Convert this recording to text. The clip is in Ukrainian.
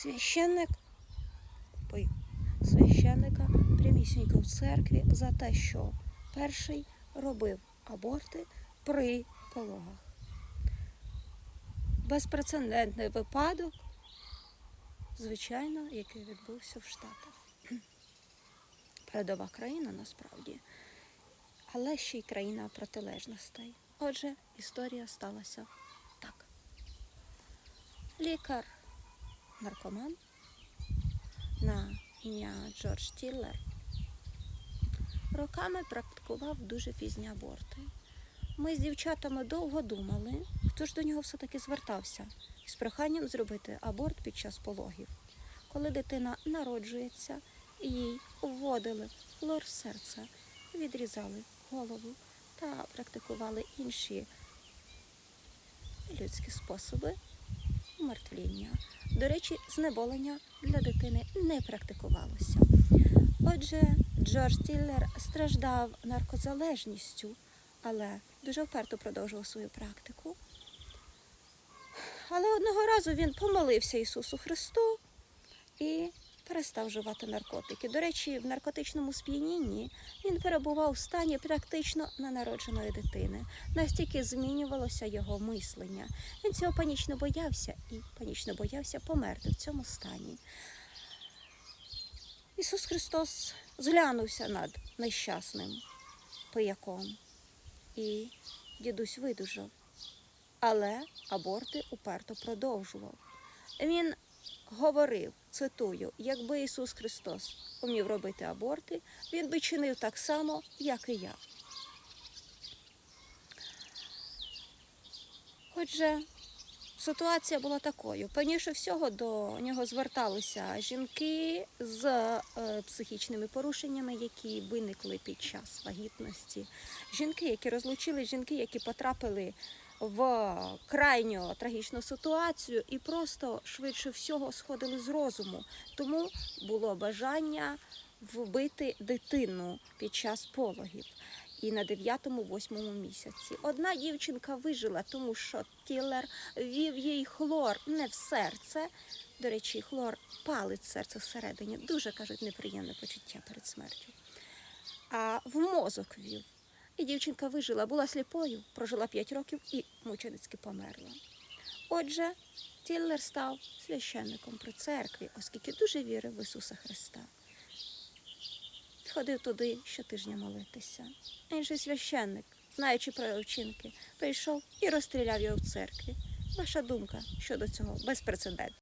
священник, ой, священника прямісінько в церкві за те, що перший робив аборти при пологах. Безпрецедентний випадок, звичайно, який відбувся в Штатах. Передова країна насправді, але ще й країна протилежностей. Отже, історія сталася так. Лікар, наркоман на ім'я Джордж Тіллер роками практикував дуже пізні аборти. Ми з дівчатами довго думали, хто ж до нього все-таки звертався з проханням зробити аборт під час пологів. Коли дитина народжується, їй вводили лор серця, відрізали голову та практикували інші людські способи умертвління. До речі, знеболення для дитини не практикувалося. Отже, Джордж Тіллер страждав наркозалежністю, але дуже вперто продовжував свою практику. Але одного разу він помолився Ісусу Христу і перестав вживати наркотики. До речі, в наркотичному сп'янінні він перебував в стані практично ненародженої дитини. Настільки змінювалося його мислення. Він цього панічно боявся і панічно боявся померти в цьому стані. Ісус Христос зглянувся над нещасним пияком, і дідусь видужав. Але аборти уперто продовжував. Він говорив, цитую, якби Ісус Христос умів робити аборти, він би чинив так само, як і я. Отже, ситуація була такою. Певніше всього до нього зверталися жінки з е, психічними порушеннями, які виникли під час вагітності. Жінки, які розлучили, жінки, які потрапили в крайньо трагічну ситуацію і просто швидше всього сходили з розуму. Тому було бажання вбити дитину під час пологів. І на 9-8 місяці одна дівчинка вижила, тому що Тілер вів їй хлор не в серце. До речі, хлор палить серце всередині. Дуже кажуть неприємне почуття перед смертю. А в мозок вів. І дівчинка вижила, була сліпою, прожила 5 років і мученицьки померла. Отже, Тіллер став священником при церкві, оскільки дуже вірив в Ісуса Христа. Ходив туди щотижня молитися. Інший священник, знаючи про вчинки, прийшов і розстріляв його в церкві. Ваша думка щодо цього безпрецедентна.